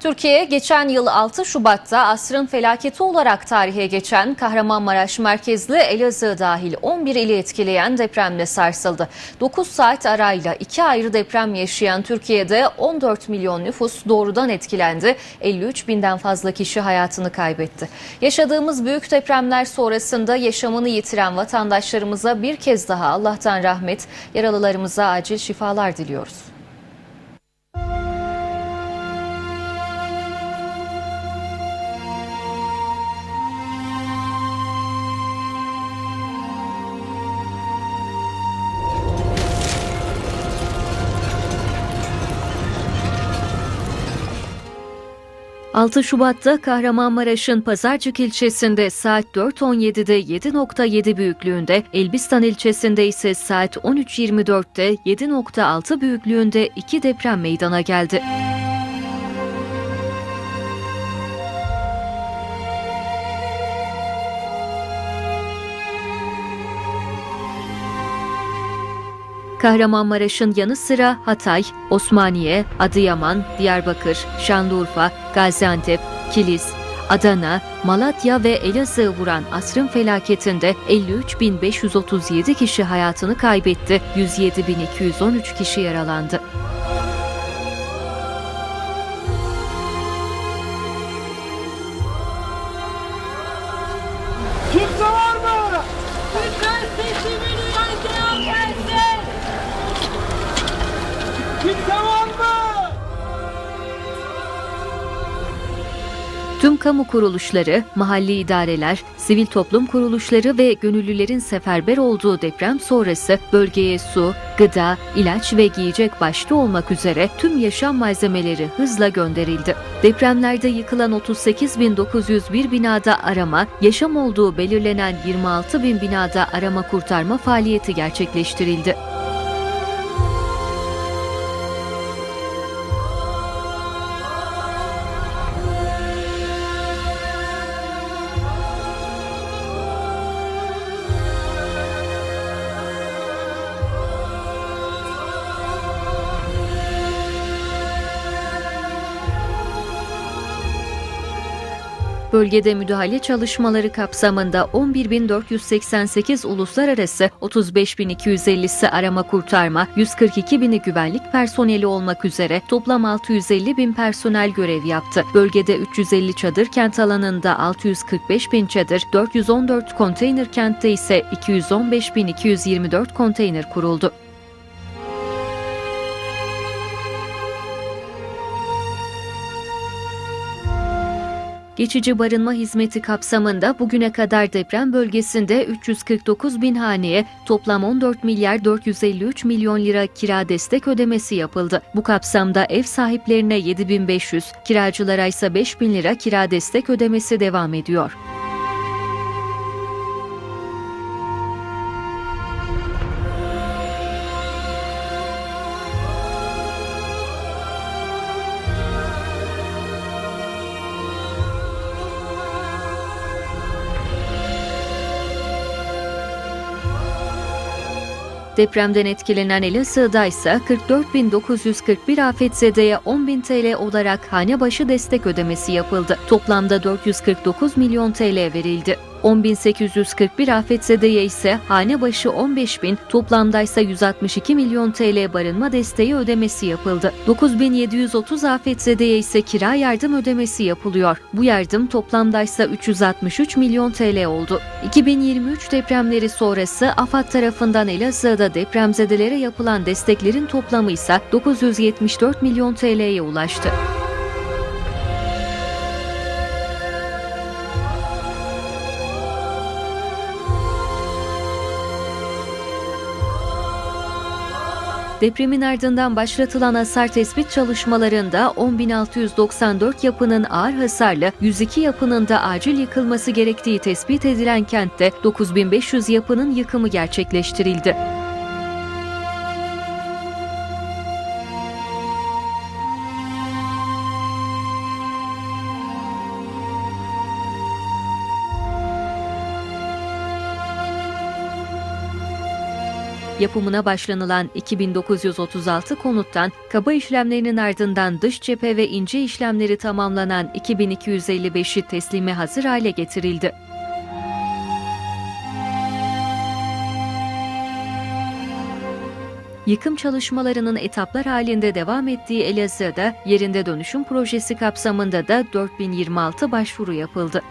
Türkiye geçen yıl 6 Şubat'ta asrın felaketi olarak tarihe geçen Kahramanmaraş merkezli Elazığ dahil 11 ili etkileyen depremle sarsıldı. 9 saat arayla iki ayrı deprem yaşayan Türkiye'de 14 milyon nüfus doğrudan etkilendi. 53 binden fazla kişi hayatını kaybetti. Yaşadığımız büyük depremler sonrasında yaşamını yitiren vatandaşlarımıza bir kez daha Allah'tan rahmet, yaralılarımıza acil şifalar diliyoruz. ...6 Şubat'ta Kahramanmaraş'ın Pazarcık ilçesinde saat 4.17'de 7.7 büyüklüğünde... ...Elbistan ilçesinde ise saat 13.24'te 7.6 büyüklüğünde iki deprem meydana geldi. Kahramanmaraş'ın yanı sıra Hatay, Osmaniye, Adıyaman, Diyarbakır, Şanlıurfa, Gaziantep, Kilis, Adana, Malatya ve Elazığ vuran asrın felaketinde 53.537 kişi hayatını kaybetti, 107.213 kişi yaralandı. Kimse Tüm kamu kuruluşları, mahalli idareler, sivil toplum kuruluşları ve gönüllülerin seferber olduğu deprem sonrası bölgeye su, gıda, ilaç ve giyecek başta olmak üzere tüm yaşam malzemeleri hızla gönderildi. Depremlerde yıkılan 38.901 binada arama, yaşam olduğu belirlenen 26.000 binada arama kurtarma faaliyeti gerçekleştirildi. Bölgede müdahale çalışmaları kapsamında 11.488 uluslararası, 35.250'si arama kurtarma, 142.000'i güvenlik personeli olmak üzere toplam 650 bin personel görev yaptı. Bölgede 350 çadır kent alanında 645 bin çadır, 414 konteyner kentte ise 215.224 konteyner kuruldu. Geçici barınma hizmeti kapsamında bugüne kadar deprem bölgesinde 349 bin haneye toplam 14 milyar 453 milyon lira kira destek ödemesi yapıldı. Bu kapsamda ev sahiplerine 7500, kiracılara ise 5 bin lira kira destek ödemesi devam ediyor. Depremden etkilenen Elazığ'da ise 44.941 afetzedeye 10.000 TL olarak hane başı destek ödemesi yapıldı. Toplamda 449 milyon TL verildi. 10.841 afetzedeye ise hane başı 15.000, toplamda ise 162 milyon TL barınma desteği ödemesi yapıldı. 9.730 afetzedeye ise kira yardım ödemesi yapılıyor. Bu yardım toplamda ise 363 milyon TL oldu. 2023 depremleri sonrası AFAD tarafından Elazığ'da depremzedelere yapılan desteklerin toplamı ise 974 milyon TL'ye ulaştı. Depremin ardından başlatılan hasar tespit çalışmalarında 10.694 yapının ağır hasarlı, 102 yapının da acil yıkılması gerektiği tespit edilen kentte 9.500 yapının yıkımı gerçekleştirildi. Yapımına başlanılan 2936 konuttan kaba işlemlerinin ardından dış cephe ve ince işlemleri tamamlanan 2255'i teslime hazır hale getirildi. Yıkım çalışmalarının etaplar halinde devam ettiği Elazığ'da yerinde dönüşüm projesi kapsamında da 4026 başvuru yapıldı.